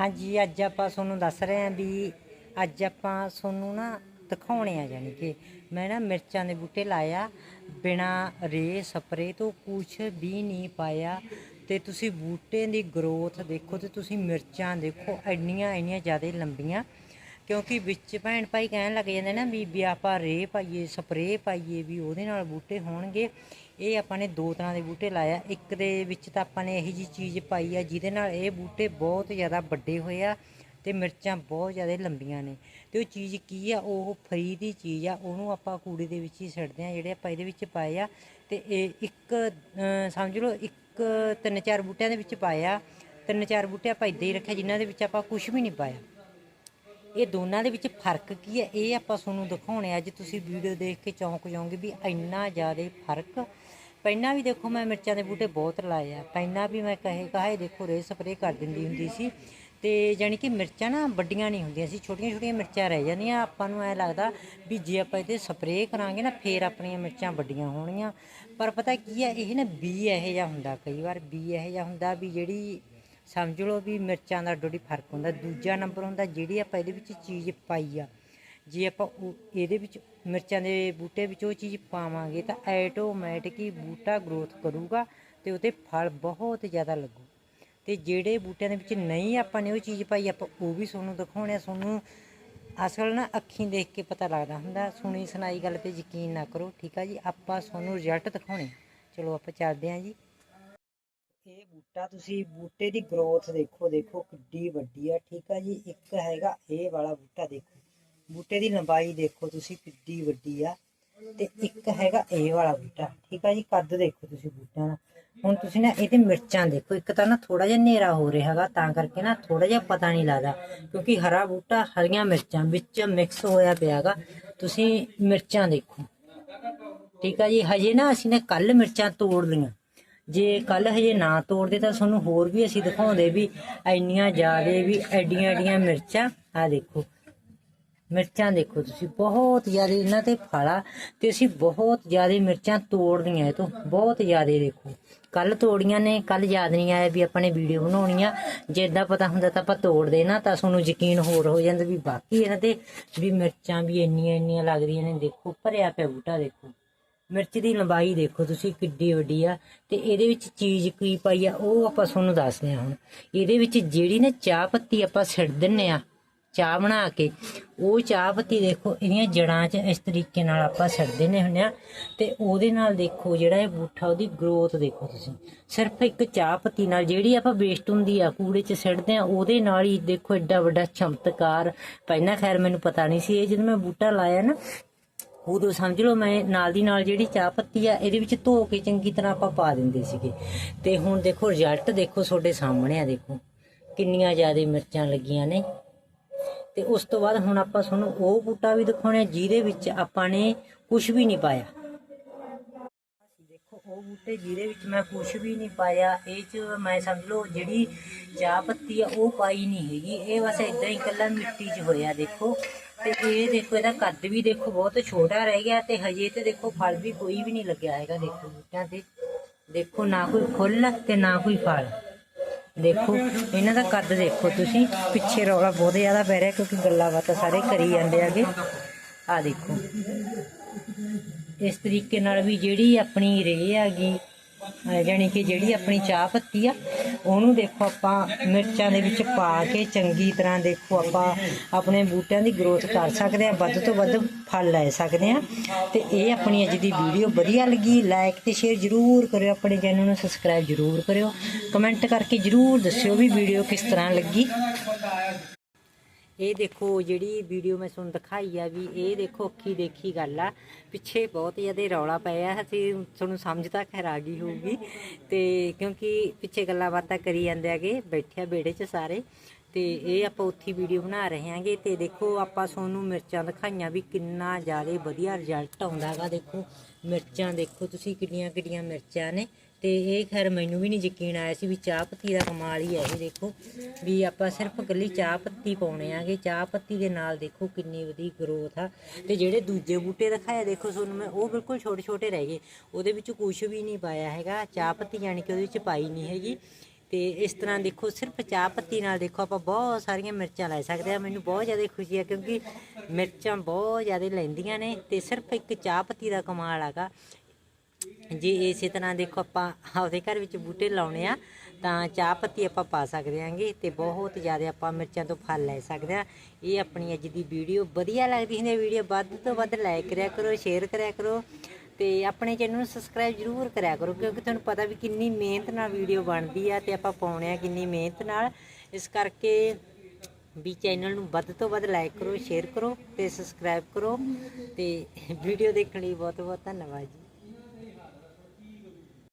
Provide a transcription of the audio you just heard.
ਹਾਂਜੀ, ਅੱਜ ਆਪਾਂ ਤੁਹਾਨੂੰ ਦੱਸ ਰਹੇ ਹਾਂ ਵੀ ਅੱਜ ਆਪਾਂ ਤੁਹਾਨੂੰ ਨਾ ਦਿਖਾਉਣੇ ਆ ਜਾਣੀ ਕਿ ਮੈਂ ਨਾ ਮਿਰਚਾਂ ਦੇ ਬੂਟੇ ਲਾਇਆ, ਬਿਨਾ ਰੇ, ਸਪਰੇ ਤੋਂ ਕੁਛ ਵੀ ਨਹੀਂ ਪਾਇਆ ਤੇ ਤੁਸੀਂ ਬੂਟੇ ਦੀ ਗਰੋਥ ਦੇਖੋ ਤੇ ਤੁਸੀਂ ਮਿਰਚਾਂ ਦੇਖੋ ਇੰਨੀਆਂ ਇੰਨੀਆਂ ਜ਼ਿਆਦਾ ਲੰਬੀਆਂ ਕਿਉਂਕਿ ਵਿੱਚ ਭੈਣ ਭਾਈ ਕਹਿਣ ਲੱਗ ਜਾਂਦੇ ਨਾ ਵੀ ਵੀ ਆਪਾਂ ਰੇ ਪਾਈਏ, ਸਪਰੇ ਪਾਈਏ ਵੀ ਉਹਦੇ ਨਾਲ ਬੂਟੇ ਹੋਣਗੇ। ਇਹ ਆਪਾਂ ਨੇ ਦੋ ਤਰ੍ਹਾਂ ਦੇ ਬੂਟੇ ਲਾਇਆ ਇੱਕ ਦੇ ਵਿੱਚ ਤਾਂ ਆਪਾਂ ਨੇ ਇਹੀ ਜੀ ਚੀਜ਼ ਪਾਈ ਆ, ਜਿਹਦੇ ਨਾਲ ਇਹ ਬੂਟੇ ਬਹੁਤ ਜ਼ਿਆਦਾ ਵੱਡੇ ਹੋਏ ਆ ਤੇ ਮਿਰਚਾਂ ਬਹੁਤ ਜ਼ਿਆਦਾ ਲੰਬੀਆਂ ਨੇ। ਤੇ ਉਹ ਚੀਜ਼ ਕੀ ਆ, ਉਹ ਫਰੀ ਦੀ ਚੀਜ਼ ਆ, ਉਹਨੂੰ ਆਪਾਂ ਕੂੜੇ ਦੇ ਵਿੱਚ ਹੀ ਛੱਡਦੇ ਆ, ਜਿਹੜੇ ਆਪਾਂ ਇਹਦੇ ਵਿੱਚ ਪਾਏ ਆ। ਤੇ ਇਹ ਇੱਕ ਸਮਝ ਲਓ, ਇੱਕ, ਤਿੰਨ ਚਾਰ ਬੂਟਿਆਂ ਦੇ ਵਿੱਚ ਪਾਇਆ ਤਿੰਨ ਚਾਰ ਬੂਟੇ ਆਪਾਂ ਇਦਾਂ ਹੀ ਰੱਖਿਆ ਜਿਨ੍ਹਾਂ ਦੇ ਵਿੱਚ ਆਪਾਂ ਕੁਝ ਵੀ ਨਹੀਂ ਪਾਇਆ। ਇਹ ਦੋਨਾਂ ਦੇ ਵਿੱਚ ਫ਼ਰਕ ਕੀ ਹੈ? ਇਹ ਆਪਾਂ ਤੁਹਾਨੂੰ ਦਿਖਾਉਣੇ ਅੱਜ ਤੁਸੀਂ ਵੀਡੀਓ ਦੇਖ ਕੇ ਚੌਂਕ ਜਾਓਗੇ ਵੀ ਇੰਨਾ ਜ਼ਿਆਦਾ ਫ਼ਰਕ। ਪਹਿਲਾਂ ਵੀ ਦੇਖੋ ਮੈਂ ਮਿਰਚਾਂ ਦੇ ਬੂਟੇ ਬਹੁਤ ਲਾਏ ਆ। ਪਹਿਲਾਂ ਵੀ ਮੈਂ ਕਹੇ, ਕਹਾਏ ਦੇਖੋ ਰੇ ਸਪਰੇ ਕਰ ਦਿੰਦੀ ਹੁੰਦੀ ਸੀ। ਤੇ ਜਾਣੀ ਕਿ ਮਿਰਚਾਂ ਨਾ ਵੱਡੀਆਂ ਨਹੀਂ ਹੁੰਦੀਆਂ ਸੀ ਛੋਟੀਆਂ ਛੋਟੀਆਂ ਮਿਰਚਾਂ ਰਹਿ ਜਾਂਦੀਆਂ। ਆਪਾਂ ਨੂੰ ਐ ਲੱਗਦਾ ਵੀ ਜੇ ਆਪਾਂ ਇਹਦੇ ਸਪਰੇ ਕਰਾਂਗੇ ਨਾ, ਫੇਰ ਆਪਣੀਆਂ ਮਿਰਚਾਂ ਵੱਡੀਆਂ ਹੋਣਗੀਆਂ। ਪਰ ਪਤਾ ਕੀ ਹੈ, ਇਹ ਨਾ ਬੀ ਇਹੋ ਜਿਹਾ ਹੁੰਦਾ, ਕਈ ਵਾਰ ਬੀ ਇਹੋ ਜਿਹਾ ਹੁੰਦਾ ਵੀ ਜਿਹੜੀ ਸਮਝ ਲਓ ਵੀ ਮਿਰਚਾਂ ਦਾ ਡੋਡੀ ਫ਼ਰਕ ਹੁੰਦਾ, ਦੂਜਾ ਨੰਬਰ ਹੁੰਦਾ ਜਿਹੜੀ ਆਪਾਂ ਇਹਦੇ ਵਿੱਚ ਚੀਜ਼ ਪਾਈ ਆ। ਜੇ ਆਪਾਂ ਇਹਦੇ ਵਿੱਚ ਮਿਰਚਾਂ ਦੇ ਬੂਟੇ ਵਿੱਚ ਉਹ ਚੀਜ਼ ਪਾਵਾਂਗੇ ਤਾਂ ਆਟੋਮੈਟਿਕ ਹੀ ਬੂਟਾ ਗਰੋਥ ਕਰੂਗਾ ਤੇ ਉਹਦੇ ਫਲ ਬਹੁਤ ਜ਼ਿਆਦਾ ਲੱਗੂ। ਤੇ ਜਿਹੜੇ ਬੂਟਿਆਂ ਦੇ ਵਿੱਚ ਨਹੀਂ ਆਪਾਂ ਨੇ ਉਹ ਚੀਜ਼ ਪਾਈ, ਆਪਾਂ ਉਹ ਵੀ ਤੁਹਾਨੂੰ ਦਿਖਾਉਣੇ ਆ। ਤੁਹਾਨੂੰ ਅਸਲ ਨਾ ਅੱਖੀਂ ਦੇਖ ਕੇ ਪਤਾ ਲੱਗਦਾ ਹੁੰਦਾ, ਸੁਣੀ ਸੁਣਾਈ ਗੱਲ ਤੇ ਯਕੀਨ ਨਾ ਕਰੋ, ਠੀਕ ਆ ਜੀ? ਆਪਾਂ ਤੁਹਾਨੂੰ ਰਿਜ਼ਲਟ ਦਿਖਾਉਣੇ ਚਲੋ ਆਪਾਂ ਚੱਲਦੇ ਹਾਂ ਜੀ। ਇਹ ਬੂਟਾ, ਤੁਸੀਂ ਬੂਟੇ ਦੀ ਗਰੋਥ ਦੇਖੋ ਦੇਖੋ ਕਿੱਡੀ ਵੱਡੀ ਆ, ਠੀਕ ਆ ਜੀ, ਇੱਕ ਹੈਗਾ ਇਹ ਵਾਲਾ ਬੂਟਾ ਦੇਖੋ, ਬੂਟੇ ਦੀ ਲੰਬਾਈ ਦੇਖੋ ਤੁਸੀਂ ਕਿੱਡੀ ਵੱਡੀ ਆ, ਤੇ ਇੱਕ ਹੈਗਾ ਇਹ ਵਾਲਾ ਬੂਟਾ, ਠੀਕ ਆ ਜੀ, ਕੱਦ ਦੇਖੋ ਤੁਸੀਂ ਬੂਟਿਆਂ ਦਾ, ਹੁਣ ਤੁਸੀਂ ਨਾ ਇਹਦੇ ਮਿਰਚਾਂ ਦੇਖੋ, ਇੱਕ ਤਾਂ ਨਾ ਥੋੜਾ ਜਿਹਾ ਹਨੇਰਾ ਹੋ ਰਿਹਾ ਹੈਗਾ, ਤਾਂ ਕਰਕੇ ਨਾ ਥੋੜਾ ਜਿਹਾ ਪਤਾ ਨਹੀਂ ਲੱਗਦਾ, ਕਿਉਂਕਿ ਹਰਾ ਬੂਟਾ, ਹਰੀਆਂ ਮਿਰਚਾਂ ਵਿੱਚ ਮਿਕਸ ਹੋਇਆ ਪਿਆ ਹੈਗਾ, ਤੁਸੀਂ ਮਿਰਚਾਂ ਦੇਖੋ, ਠੀਕ ਆ ਜੀ, ਹਜੇ ਨਾ ਅਸੀਂ ਨੇ ਕੱਲ ਮਿਰਚਾਂ ਤੋੜ ਲਈਆਂ ਜੇ ਕੱਲ ਹਜੇ ਨਾ ਤੋੜਦੇ ਤਾਂ ਤੁਹਾਨੂੰ ਹੋਰ ਵੀ ਅਸੀਂ ਦਿਖਾਉਂਦੇ ਵੀ ਇੰਨੀਆਂ ਜ਼ਿਆਦੇ ਵੀ ਐਡੀਆਂ ਐਡੀਆਂ ਮਿਰਚਾਂ। ਆ ਦੇਖੋ, ਮਿਰਚਾਂ ਦੇਖੋ ਤੁਸੀਂ, ਬਹੁਤ ਜ਼ਿਆਦਾ ਇਹਨਾਂ ਤੇ ਫਲਾ ਤੇ ਅਸੀਂ ਬਹੁਤ ਜ਼ਿਆਦਾ ਮਿਰਚਾਂ ਤੋੜਨੀਆਂ ਇਹ ਤੋਂ, ਬਹੁਤ ਜ਼ਿਆਦਾ ਦੇਖੋ। ਕੱਲ ਤੋੜੀਆਂ ਨੇ ਕੱਲ ਯਾਦ ਨਹੀਂ ਆਇਆ ਵੀ ਆਪਾਂ ਨੇ ਵੀਡੀਓ ਬਣਾਉਣੀ ਆ ਜੇ ਏਦਾਂ ਪਤਾ ਹੁੰਦਾ ਤਾਂ ਆਪਾਂ ਤੋੜ ਦੇਣਾ ਤਾਂ ਤੁਹਾਨੂੰ ਯਕੀਨ ਹੋਰ ਹੋ ਜਾਂਦਾ ਵੀ ਬਾਕੀ ਇਹਨਾਂ ਤੇ ਵੀ ਮਿਰਚਾਂ ਵੀ ਇੰਨੀਆਂ ਇੰਨੀਆਂ ਲੱਗਦੀਆਂ ਨੇ। ਦੇਖੋ, ਭਰਿਆ ਪਿਆ ਬੂਟਾ ਦੇਖੋ। ਮਿਰਚ ਦੀ ਲੰਬਾਈ ਦੇਖੋ ਤੁਸੀਂ ਕਿੱਡੀ ਵੱਡੀ ਆ ਤੇ ਇਹਦੇ ਵਿੱਚ ਚੀਜ਼ ਕੀ ਪਾਈ ਆ, ਉਹ ਆਪਾਂ ਤੁਹਾਨੂੰ ਦੱਸਦੇ ਹਾਂ ਹੁਣ। ਇਹਦੇ ਵਿੱਚ ਜਿਹੜੀ ਨਾ ਚਾਹ ਪੱਤੀ ਆਪਾਂ ਸਿੱਟ ਦਿੰਨੇ ਆ, ਚਾਹ ਬਣਾ ਕੇ, ਉਹ ਚਾਹ ਪੱਤੀ ਦੇਖੋ ਇਹਦੀਆਂ ਜੜਾਂ 'ਚ ਇਸ ਤਰੀਕੇ ਨਾਲ ਆਪਾਂ ਸਿੱਟ ਦਿੰਨੇ ਹੁੰਨੇ ਆ ਤੇ ਉਹਦੇ ਨਾਲ ਦੇਖੋ ਜਿਹੜਾ ਇਹ ਬੂਠਾ ਉਹਦੀ ਗਰੋਥ ਦੇਖੋ ਤੁਸੀਂ। ਸਿਰਫ ਇੱਕ ਚਾਹ ਪੱਤੀ ਨਾਲ ਜਿਹੜੀ ਆਪਾਂ ਵੇਸਟ ਹੁੰਦੀ ਆ, ਕੂੜੇ 'ਚ ਸਿੱਟਦੇ ਆ, ਉਹਦੇ ਨਾਲ ਹੀ ਦੇਖੋ ਐਡਾ ਵੱਡਾ ਚਮਤਕਾਰ। ਪਹਿਲਾਂ ਖੈਰ ਮੈਨੂੰ ਪਤਾ ਨਹੀਂ ਸੀ ਇਹ, ਜਦੋਂ ਮੈਂ ਬੂਟਾ ਲਾਇਆ ਨਾ ਉਦੋਂ ਸਮਝ ਲਓ, ਮੈਂ ਨਾਲ ਦੀ ਨਾਲ ਜਿਹੜੀ ਚਾਹ ਪੱਤੀ ਆ, ਇਹਦੇ ਵਿੱਚ ਧੋ ਕੇ ਚੰਗੀ ਤਰ੍ਹਾਂ ਆਪਾਂ ਪਾ ਦਿੰਦੇ ਸੀਗੇ। ਤੇ ਹੁਣ ਦੇਖੋ ਰਿਜ਼ਲਟ ਦੇਖੋ ਤੁਹਾਡੇ ਸਾਹਮਣੇ ਆ, ਦੇਖੋ। ਕਿੰਨੀਆਂ ਜ਼ਿਆਦਾ ਮਿਰਚਾਂ ਲੱਗੀਆਂ ਨੇ। ਤੇ ਉਸ ਤੋਂ ਬਾਅਦ ਹੁਣ ਆਪਾਂ ਤੁਹਾਨੂੰ ਉਹ ਬੂਟਾ ਵੀ ਦਿਖਾਉਣਾ ਜਿਹਦੇ ਵਿੱਚ ਆਪਾਂ ਨੇ ਕੁਝ ਵੀ ਨਹੀਂ ਪਾਇਆ। ਉਹ ਬੂਟੇ ਜਿਹਦੇ ਵਿੱਚ ਮੈਂ ਕੁਝ ਵੀ ਨਹੀਂ ਪਾਇਆ, ਇਹ ਚ ਮੈਂ ਸਮਝ ਲਓ ਜਿਹੜੀ ਚਾਹ ਪੱਤੀ ਆ, ਉਹ ਪਾਈ ਨਹੀਂ ਹੈਗੀ। ਇਹ ਬਸ ਇਦਾਂ ਹੀ ਇਕੱਲਾ ਮਿੱਟੀ 'ਚ ਹੋਇਆ, ਦੇਖੋ। ਤੇ ਇਹ ਦੇਖੋ, ਇਹਦਾ ਕੱਦ ਵੀ ਦੇਖੋ, ਬਹੁਤ ਛੋਟਾ ਰਹਿ ਗਿਆ ਤੇ ਹਜੇ ਤੇ ਦੇਖੋ ਫਲ ਵੀ ਕੋਈ ਵੀ ਨਹੀਂ ਲੱਗਿਆ ਹੈਗਾ, ਦੇਖੋ ਬੂਟਿਆਂ ਤੇ। ਦੇਖੋ, ਨਾ ਕੋਈ ਫੁੱਲ ਤੇ ਨਾ ਕੋਈ ਫਲ। ਦੇਖੋ, ਇਹਨਾਂ ਦਾ ਕੱਦ ਦੇਖੋ ਤੁਸੀਂ, ਪਿੱਛੇ ਰੌਲਾ ਬਹੁਤ ਜ਼ਿਆਦਾ ਪੈ ਰਿਹਾ ਕਿਉਂਕਿ ਗੱਲਾਂ ਬਾਤਾਂ ਸਾਰੇ ਕਰੀ ਜਾਂਦੇ ਆਗੇ। ਆ ਦੇਖੋ। ਇਸ ਤਰੀਕੇ ਨਾਲ ਵੀ ਜਿਹੜੀ ਆਪਣੀ ਰੇਹ ਹੈਗੀ, ਅਹ ਜਾਣੀ ਕਿ ਜਿਹੜੀ ਆਪਣੀ ਚਾਹ ਪੱਤੀ ਆ, ਉਹਨੂੰ ਦੇਖੋ ਆਪਾਂ ਮਿਰਚਾਂ ਦੇ ਵਿੱਚ ਪਾ ਕੇ ਚੰਗੀ ਤਰ੍ਹਾਂ ਦੇਖੋ ਆਪਾਂ ਆਪਣੇ ਬੂਟਿਆਂ ਦੀ ਗਰੋਥ ਕਰ ਸਕਦੇ ਆ ਵੱਧ ਤੋਂ ਵੱਧ ਫਲ ਲੈ ਸਕਦੇ ਆ ਤੇ ਇਹ ਆਪਣੀ ਅੱਜ ਦੀ ਵੀਡੀਓ ਵਧੀਆ ਲੱਗੀ ਲਾਈਕ ਤੇ ਸ਼ੇਅਰ ਜਰੂਰ ਕਰਿਓ, ਆਪਣੇ ਚੈਨਲ ਨੂੰ ਸਬਸਕ੍ਰਾਈਬ ਜਰੂਰ ਕਰਿਓ। ਕਮੈਂਟ ਕਰਕੇ ਜਰੂਰ ਦੱਸਿਓ ਵੀ ਵੀਡੀਓ ਕਿਸ ਤਰ੍ਹਾਂ ਲੱਗੀ। ਇਹ ਦੇਖੋ ਜਿਹੜੀ ਵੀਡੀਓ ਮੈਂ ਤੁਹਾਨੂੰ ਦਿਖਾਈ ਆ ਵੀ ਇਹ ਦੇਖੋ ਅੱਖੀ ਦੇਖੀ ਗੱਲ ਆ। ਪਿੱਛੇ ਬਹੁਤ ਜ਼ਿਆਦਾ ਰੌਲਾ ਪਿਆ ਅਸੀਂ ਤੁਹਾਨੂੰ ਸਮਝ ਤਾਂ ਖੈਰ ਆ ਗਈ ਹੋਊਗੀ। ਤੇ ਕਿਉਂਕਿ ਪਿੱਛੇ ਗੱਲਾਂ ਬਾਤਾਂ ਕਰੀ ਜਾਂਦੇ ਆਗੇ ਬੈਠਿਆ ਬੇੜੇ 'ਚ ਸਾਰੇ। ਤੇ ਇਹ ਆਪਾਂ ਉੱਥੇ ਵੀਡੀਓ ਬਣਾ ਰਹੇ ਹਾਂਗੇ ਤੇ ਦੇਖੋ ਆਪਾਂ ਤੁਹਾਨੂੰ ਮਿਰਚਾਂ ਦਿਖਾਈਆਂ ਵੀ ਕਿੰਨਾ ਜ਼ਿਆਦਾ ਵਧੀਆ ਰਿਜ਼ਲਟ ਆਉਂਦਾਗਾ ਦੇਖੋ ਮਿਰਚਾਂ ਦੇਖੋ ਤੁਸੀਂ ਕਿੰਨੀਆਂ ਕਿੰਨੀਆਂ ਮਿਰਚਾਂ ਨੇ। ਤੇ ਇਹ ਖੈਰ ਮੈਨੂੰ ਵੀ ਨਹੀਂ ਯਕੀਨ ਆਇਆ ਸੀ ਵੀ ਚਾਹ ਪੱਤੀ ਦਾ ਕਮਾਲ ਹੀ ਹੈ ਇਹ ਦੇਖੋ, ਵੀ ਆਪਾਂ ਸਿਰਫ ਇਕੱਲੀ ਚਾਹ ਪੱਤੀ ਪਾਉਣੇ ਆਗੇ, ਚਾਹ ਪੱਤੀ ਦੇ ਨਾਲ ਦੇਖੋ ਕਿੰਨੀ ਵਧੀ ਗਰੋਥ ਆ। ਤੇ ਜਿਹੜੇ ਦੂਜੇ ਬੂਟੇ ਦਿਖਾਏ, ਦੇਖੋ ਤੁਹਾਨੂੰ ਮੈਂ, ਉਹ ਬਿਲਕੁਲ ਛੋਟੇ ਛੋਟੇ ਰਹਿ ਗਏ। ਉਹਦੇ ਵਿੱਚ ਕੁਝ ਵੀ ਨਹੀਂ ਪਾਇਆ ਹੈਗਾ, ਚਾਹ ਪੱਤੀ ਯਾਨੀ ਕਿ ਉਹਦੇ ਵਿੱਚ ਪਾਈ ਨਹੀਂ ਹੈਗੀ। ਤੇ ਇਸ ਤਰ੍ਹਾਂ ਦੇਖੋ, ਸਿਰਫ ਚਾਹ ਪੱਤੀ ਨਾਲ ਦੇਖੋ ਆਪਾਂ ਬਹੁਤ ਸਾਰੀਆਂ ਮਿਰਚਾਂ ਲੈ ਸਕਦੇ ਆ ਮੈਨੂੰ ਬਹੁਤ ਜ਼ਿਆਦਾ ਖੁਸ਼ੀ ਆ ਕਿਉਂਕਿ ਮਿਰਚਾਂ ਬਹੁਤ ਜ਼ਿਆਦਾ ਲੈਂਦੀਆਂ ਨੇ ਤੇ ਸਿਰਫ ਇੱਕ ਚਾਹ ਪੱਤੀ ਦਾ ਕਮਾਲ ਹੈਗਾ। ਜੇ, ਇਸੇ ਤਰ੍ਹਾਂ ਦੇਖੋ ਆਪਾਂ ਆਪਦੇ ਘਰ ਵਿੱਚ ਬੂਟੇ ਲਾਉਣੇ ਆ, ਤਾਂ ਚਾਹ ਪੱਤੀ ਆਪਾਂ ਪਾ ਸਕਦੇ ਆਂਗੇ ਤੇ ਬਹੁਤ ਜ਼ਿਆਦਾ ਆਪਾਂ ਮਿਰਚਾਂ ਤੋਂ ਫਲ ਲੈ ਸਕਦੇ ਆ ਇਹ ਆਪਣੀ ਅੱਜ ਦੀ ਵੀਡੀਓ ਵਧੀਆ ਲੱਗਦੀ ਹੁੰਦੀ ਹੈ, ਵੀਡੀਓ ਵੱਧ ਤੋਂ ਵੱਧ ਲਾਈਕ ਕਰਿਆ ਕਰੋ ਸ਼ੇਅਰ ਕਰਿਆ ਕਰੋ ਤੇ ਆਪਣੇ ਚੈਨਲ ਨੂੰ ਸਬਸਕ੍ਰਾਈਬ ਜ਼ਰੂਰ ਕਰਿਆ ਕਰੋ, ਕਿਉਂਕਿ ਤੁਹਾਨੂੰ ਪਤਾ ਵੀ ਕਿੰਨੀ ਮਿਹਨਤ ਨਾਲ ਵੀਡੀਓ ਬਣਦੀ ਆ ਤੇ ਆਪਾਂ ਪਾਉਣੇ ਆ ਕਿੰਨੀ ਮਿਹਨਤ ਨਾਲ। ਇਸ ਕਰਕੇ ਵੀ ਚੈਨਲ ਨੂੰ ਵੱਧ ਤੋਂ ਵੱਧ ਲਾਈਕ ਕਰੋ ਸ਼ੇਅਰ ਕਰੋ ਤੇ ਸਬਸਕ੍ਰਾਈਬ ਕਰੋ ਤੇ ਵੀਡੀਓ ਦੇਖਣ ਲਈ ਬਹੁਤ ਬਹੁਤ ਧੰਨਵਾਦ ਜੀ।